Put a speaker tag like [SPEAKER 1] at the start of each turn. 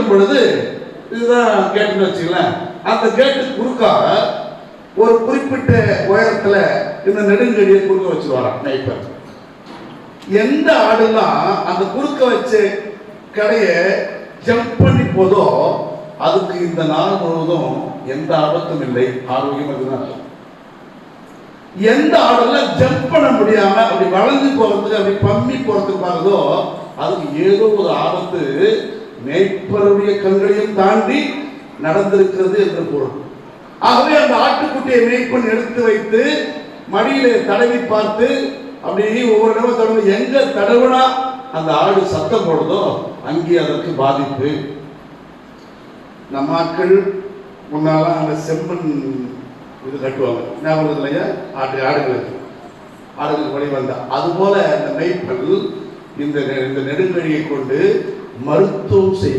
[SPEAKER 1] வரும் பொழுது இதுதான் கேட்டுன்னு வச்சுங்களேன் அந்த கேட்டு குறுக்காக ஒரு குறிப்பிட்ட உயரத்துல இந்த நெடுங்கடியை குறுக்க வச்சுருவாராம் நைப்பர். எந்த ஆடுலாம் அந்த குறுக்க வச்ச கடையை ஜம்ப் பண்ணி போதோ அதுக்கு இந்த நாள் முழுவதும் எந்த ஆபத்தும் இல்லை. ஆரோக்கியம் அதுதான் எந்த ஆடெல்லாம் ஜம்ப் பண்ண முடியாம அப்படி வளர்ந்து போறதுக்கு அப்படி பம்மி போறதுக்கு பாருதோ அதுக்கு ஏதோ ஒரு ஆபத்து மேய்ப்பருடைய கண்களையும் தாண்டி நடந்திருக்கிறது என்று பொருள். ஆகவே அந்த ஆட்டுக்குட்டியை மேய்ப்பன் எடுத்து வைத்து மடியிலே தடவி பார்த்து அப்படி ஒவ்வொரு இடமும் தடவை எங்க தடவுனா அந்த ஆடு சத்தம் போடுதோ அங்கே அதற்கு பாதிப்பு. நம்ம ஆட்கள் முன்னாலாம் அந்த செம்மண் இது கட்டுவாங்க. ஞாபகம் இல்லையா? ஆட்டு ஆடுகளுக்கு. ஆடுகளுக்கு வழி வந்தா. அதுபோல அந்த மெய்ப்பல் இந்த நெ- இந்த நெடுங்கழியை கொண்டு மருத்துவம் செய்ய